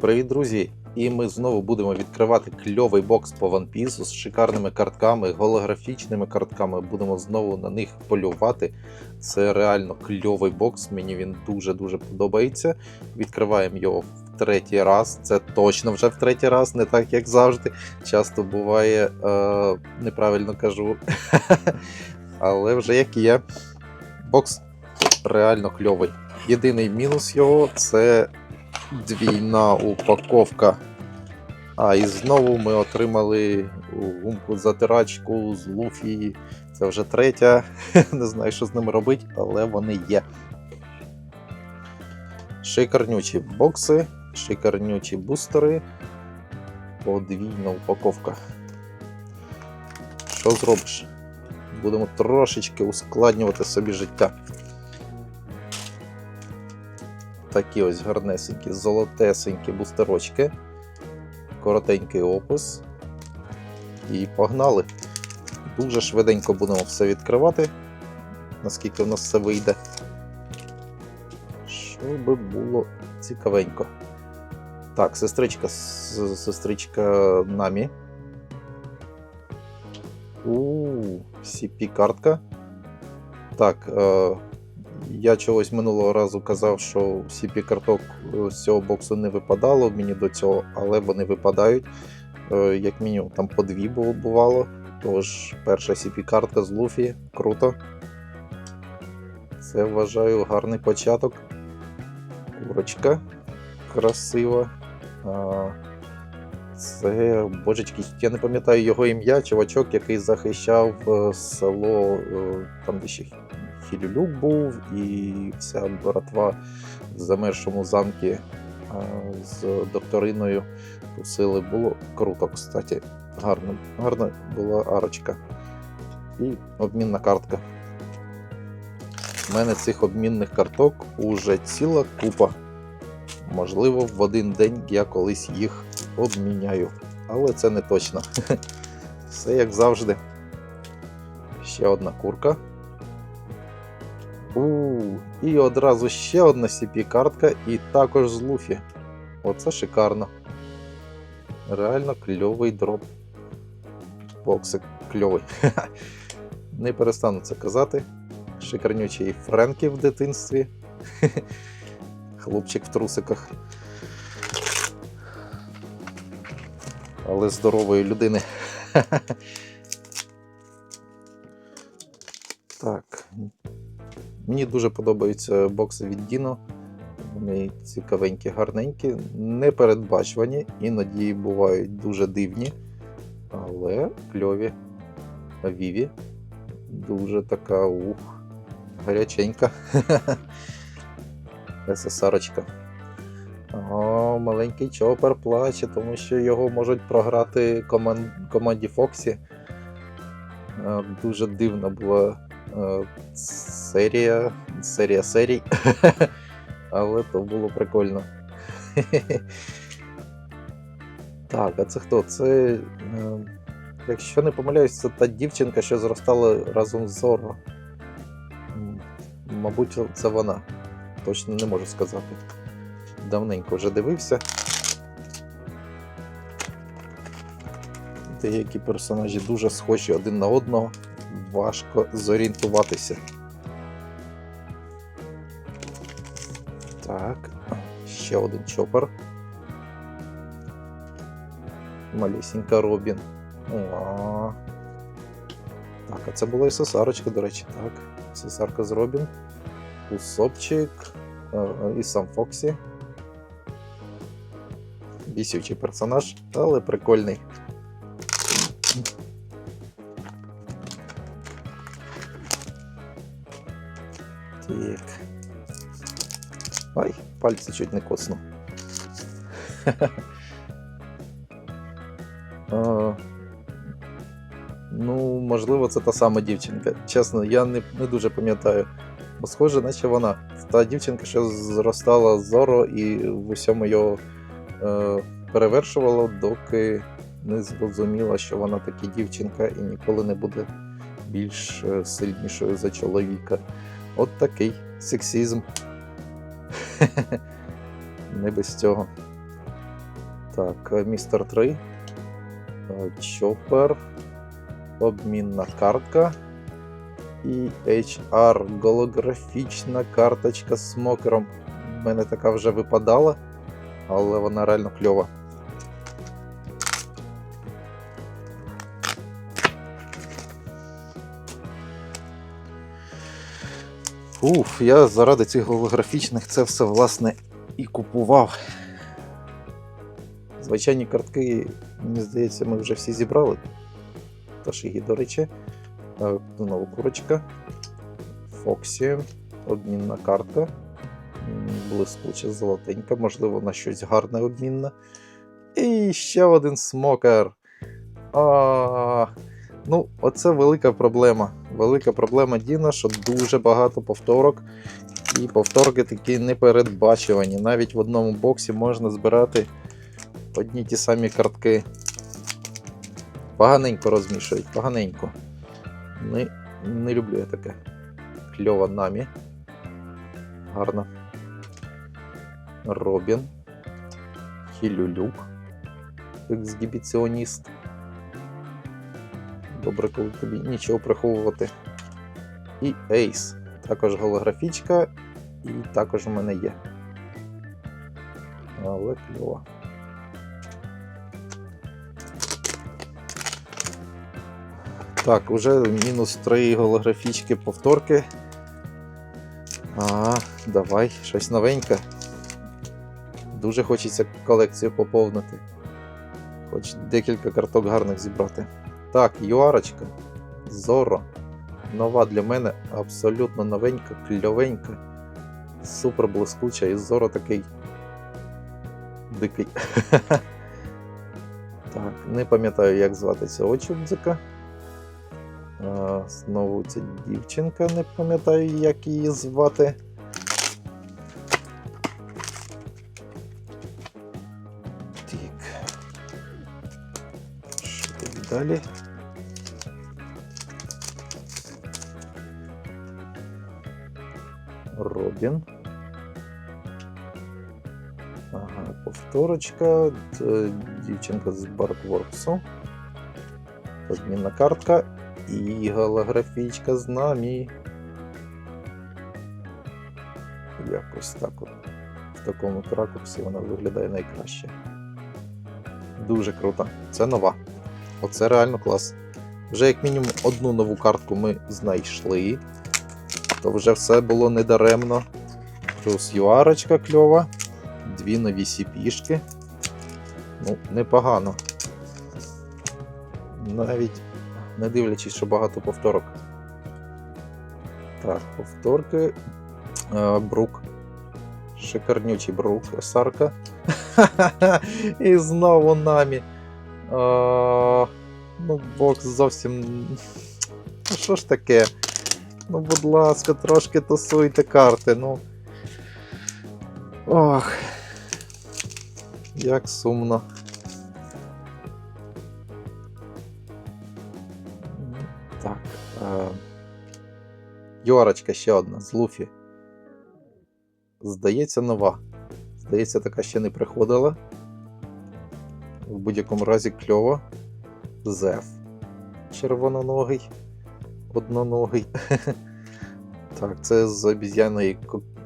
Привіт, друзі! І ми знову будемо відкривати кльовий бокс по One Piece з шикарними картками, голографічними картками. Будемо знову на них полювати. Це реально кльовий бокс. Мені він дуже-дуже подобається. Відкриваємо його в третій раз. Це точно вже в третій раз, не так як завжди. Часто буває, е, неправильно кажу. Але вже як є. Бокс реально кльовий. Єдиний мінус його це двійна упаковка. А, і знову ми отримали гумку затирачку з Луфі. Це вже третя. Не знаю, що з ними робити, але вони є. Шикарнючі бокси, шикарнючі бустери. Подвійна упаковка. Що зробиш? Будемо трошечки ускладнювати собі життя. Такі ось гарнесенькі, золотесенькі бустерочки. Коротенький опис. І погнали. Дуже швиденько будемо все відкривати, наскільки в нас все вийде. Щоб було цікавенько. Так, сестричка, сестричка Намі. У, CP картка. Так, е, я чогось минулого разу казав, що CP карток е, з цього боксу не випадало мені до цього, але вони випадають. Е, Як мінімум, там по дві бувало. Тож, перша CP картка з Луфі, круто. Це вважаю гарний початок. Курочка красива. Це, божечки, я не пам'ятаю його ім'я, чувачок, який захищав е, село, там де ще Хілюлюк був, і вся братва в замершому замкі а, з докториною тусили. Було круто, кстати. Гарно, гарна була арочка. І обмінна картка. У мене цих обмінних карток уже ціла купа. Можливо, в один день я колись їх обміняю. Але це не точно. Все як завжди. Ще одна курка. У, і одразу ще одна CP-картка, і також з Луфі. Оце шикарно. Реально кльовий дроп. Боксик кльовий. Не перестану це казати. Шикарнючий Френкі в дитинстві. Хлопчик в трусиках. Але здорової людини. Так. Мені дуже подобаються бокси від Dino. Вони цікавенькі, гарненькі, непередбачувані, іноді бувають дуже дивні, але кльові. Віві дуже така ух, гаряченька. СССРочка. О, маленький чопер плаче, тому що його можуть програти коман- команді Фоксі. Е, Дуже дивна була серія, серія серій. Але то було прикольно. Так, а це хто? Це, якщо не помиляюсь, це та дівчинка, що зростала разом з Зорро. Мабуть, це вона. Точно не можу сказати. Давненько вже дивився. Деякі персонажі дуже схожі один на одного. Важко зорієнтуватися. Так, ще один чопер. Малюсінька Робін. О. Так, а це була і Сесарочка, до речі, так. Сесарка з Робін. Усопчик. е, І сам Фоксі. Бісючий персонаж, але прикольний. Ай, пальці чуть не коцнув. А, Ну, можливо, це та сама дівчинка. Чесно, я не, не дуже пам'ятаю. Бо схоже, наче вона. Та дівчинка, що зростала з Зоро і в усьому його е, перевершувала, доки не зрозуміла, що вона таки дівчинка і ніколи не буде більш е, сильнішою за чоловіка. От такий сексізм. Не без цього. Так, е, містер 3. е, Чопер. Обмінна картка. І HR голографічна карточка з смокером. У мене така вже випадала, але вона реально кльова. Уф, я заради цих голографічних це все власне і купував. Звичайні картки, мені здається, ми вже всі зібрали. Ташигі, до речі. Е, Знову курочка. Фоксі. Обмінна карта. Блискуча золотенька, можливо, на щось гарне обмінне. І ще один смокер. А, ну, оце велика проблема. Велика проблема Діна, що дуже багато повторок. І повторки такі непередбачувані. Навіть в одному боксі можна збирати одні ті самі картки. Поганенько розмішують, поганенько. Не, не люблю я таке. Кльова намі. Гарно. Робін. Хілюлюк. Ексгібіціоніст. Добре, коли тобі нічого приховувати. І Ейс. Також голографічка, і також у мене є. Але кльова. Так, уже мінус 3 голографічки повторки. А, давай, щось новеньке. Дуже хочеться колекцію поповнити. Хоч декілька карток гарних зібрати. Так, юарочка. Зоро. Нова для мене абсолютно новенька, кльовенька, супер блискуча, і зоро такий дикий. Так, не пам'ятаю, як звати цього чубзика. А, Знову ця дівчинка, не пам'ятаю, як її звати. Далі? Робін. Ага, повторочка. Дівчинка з Баркворксу. Обмінна картка і голографічка з нами. Якось так от. В такому ракурсі вона виглядає найкраще. Дуже круто. Це нова. Оце реально клас. Вже як мінімум одну нову картку ми знайшли. То вже все було недаремно. Плюс юарочка кльова. Дві нові сіпішки. Ну, непогано. Навіть не дивлячись, що багато повторок. Так, повторки. Брук. Шикарнючий брук, Сарка. І знову намі. Е, ну, бокс зовсім. Ну, що ж таке? Ну, будь ласка, трошки тасуйте карти, ну. Ох. Як сумно. Так. Е... Йорочка ще одна з Луфі. Здається, нова. Здається, така ще не приходила. В будь-якому разі кльово. Зев. Червононогий. Одноногий. Так, це з обіз'яної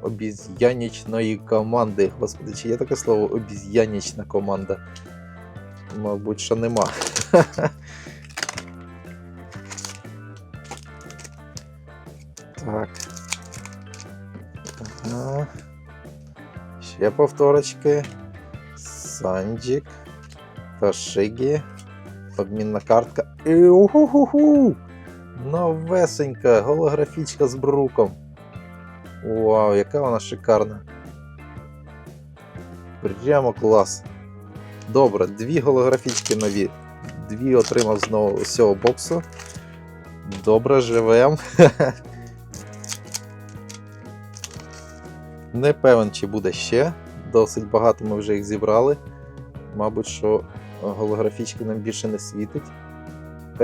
обіз'янічної команди. Господи, чи є таке слово обіз'янічна команда? Мабуть, що нема. Так. Ага. Ще повторочки. Санджик. Ташигі. Обмінна картка. І уху-ху-ху! Новесенька голографічка з бруком. Вау, яка вона шикарна. Прямо клас. Добре, дві голографічки нові. Дві отримав знову з цього боксу. Добре, живем. Не певен, чи буде ще. Досить багато ми вже їх зібрали. Мабуть, що голографічки нам більше не світить.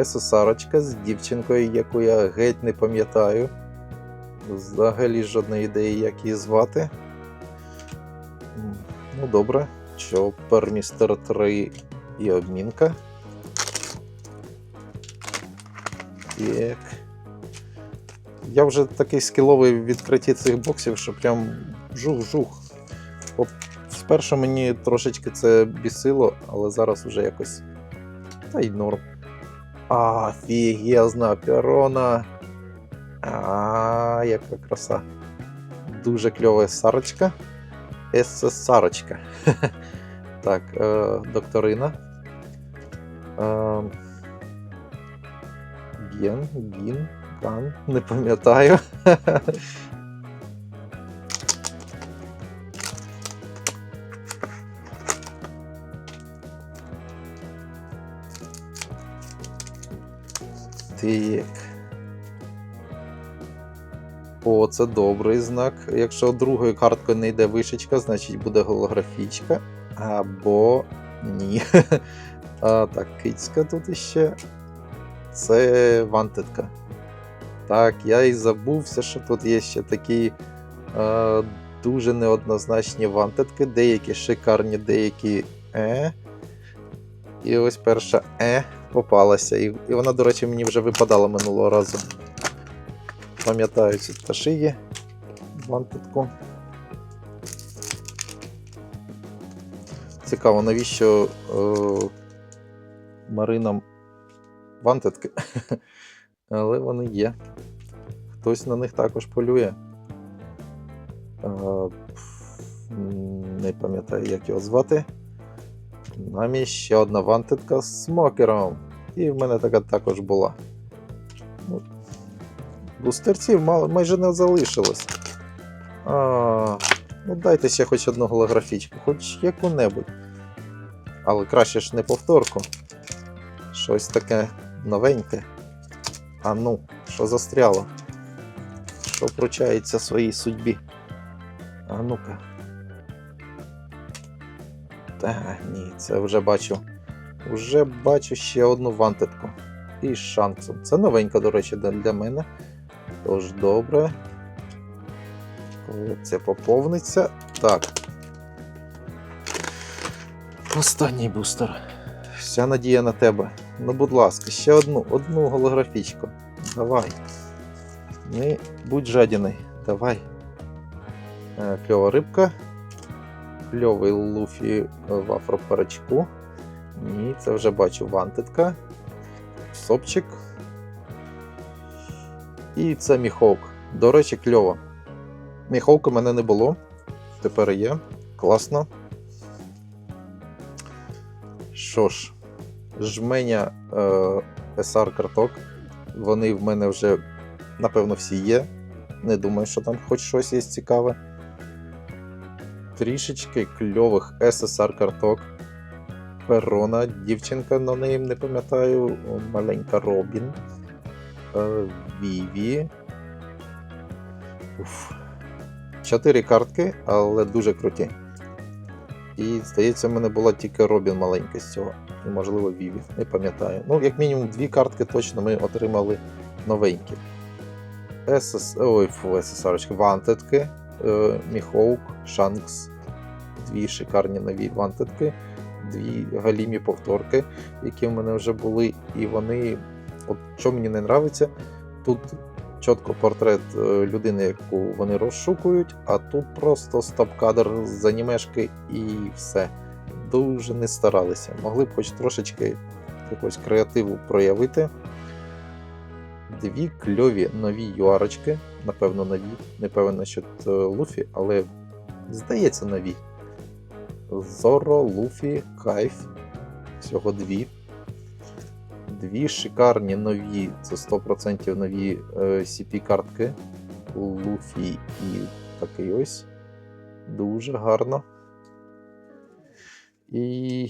Сарочка з дівчинкою, яку я геть не пам'ятаю. Взагалі жодної ідеї, як її звати. Ну, добре. Чопер, містер 3 і обмінка. Так. Я вже такий скіловий в відкритті цих боксів, що прям жух-жух. Спершу мені трошечки це бісило, але зараз вже якось. Та й норм. Офігезна перона. А, яка краса. Дуже кльова сарочка. СС Сарочка. Так, е, докторина. Е, Ген, Гін, Ган, не пам'ятаю. Так. О, це добрий знак. Якщо другою карткою не йде вишечка, значить буде голографічка. Або ні. А, так, кицька тут іще. Це вантедка. Так, я і забувся, що тут є ще такі е, дуже неоднозначні вантедки, деякі шикарні, деякі е. І ось перша е попалася. І, і вона, до речі, мені вже випадала минулого разу. Пам'ятаю ці пташиї. Вантедку. Цікаво, навіщо е, Маринам вантедки? Але вони є. Хтось на них також полює. Е, не пам'ятаю, як його звати. Нам є ще одна вантедка з смокером. І в мене така також була. Ну, Бустерців мало, майже не залишилось. А, ну дайте ще хоч одну голографічку, хоч яку-небудь. Але краще ж не повторку. Щось таке новеньке. А ну, що застряло? Що вручається своїй судьбі? А ну-ка. Та ні, це вже бачу. Вже бачу ще одну вантедку. І шансом. Це новенька, до речі, для для мене. Тож добре. Коли це поповниться. Так. Останній бустер. Вся надія на тебе. Ну, будь ласка, ще одну, одну голографічку. Давай. Не будь жадіний. Давай. Е, Кльова рибка. Кльовий луфі в афроперечку. Ні, це вже бачу вантедка. Сопчик. І це міховк. До речі, кльово. Міховка в мене не було. Тепер є. Класно. Що ж, жменя е, SR карток. Вони в мене вже, напевно, всі є. Не думаю, що там хоч щось є цікаве. Трішечки кльових SSR карток. Перона, дівчинка на неї не пам'ятаю, маленька Робін. Е, Віві. Уф. Чотири картки, але дуже круті. І, здається, в мене була тільки Робін маленька з цього. І, можливо, Віві. Не пам'ятаю. Ну, як мінімум, дві картки точно ми отримали новенькі. СС... Ой, фу, SSR, вантедки, е, Міхоук, Шанкс. Дві шикарні нові вантедки, дві галімі повторки, які в мене вже були. І вони. От що мені не подобається, тут чітко портрет е, людини, яку вони розшукують, а тут просто стоп-кадр з анімешки і все. Дуже не старалися. Могли б хоч трошечки якогось креативу проявити. Дві кльові нові юарочки, напевно, нові. Не певен насчет е, Луфі, але здається, нові. Зоро, Луфі, Кайф. Всього дві. Дві шикарні нові, це 100% нові е, CP-картки. Луфі і такий ось. Дуже гарно. І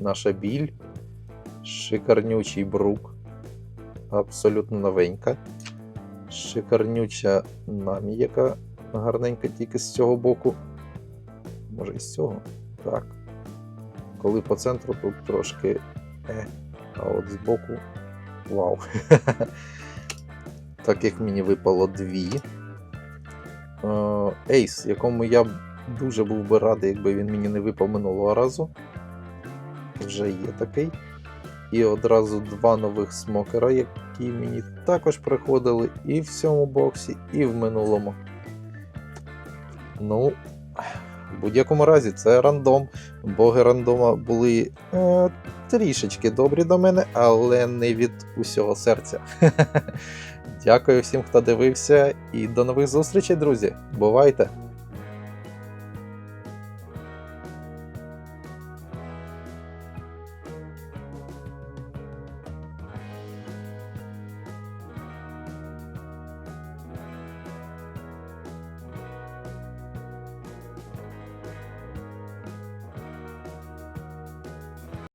наша біль. Шикарнючий брук. Абсолютно новенька. Шикарнюча намі, яка гарненька тільки з цього боку. Може і з цього? Так. Коли по центру тут трошки. Е, а от збоку. Вау. Таких мені випало дві. Ейс, якому я дуже був би радий, якби він мені не випав минулого разу. Вже є такий. І одразу два нових смокера, які мені також приходили і в цьому боксі, і в минулому. Ну, в будь-якому разі, це рандом. Боги рандома були е, трішечки добрі до мене, але не від усього серця. Дякую всім, хто дивився, і до нових зустрічей, друзі. Бувайте!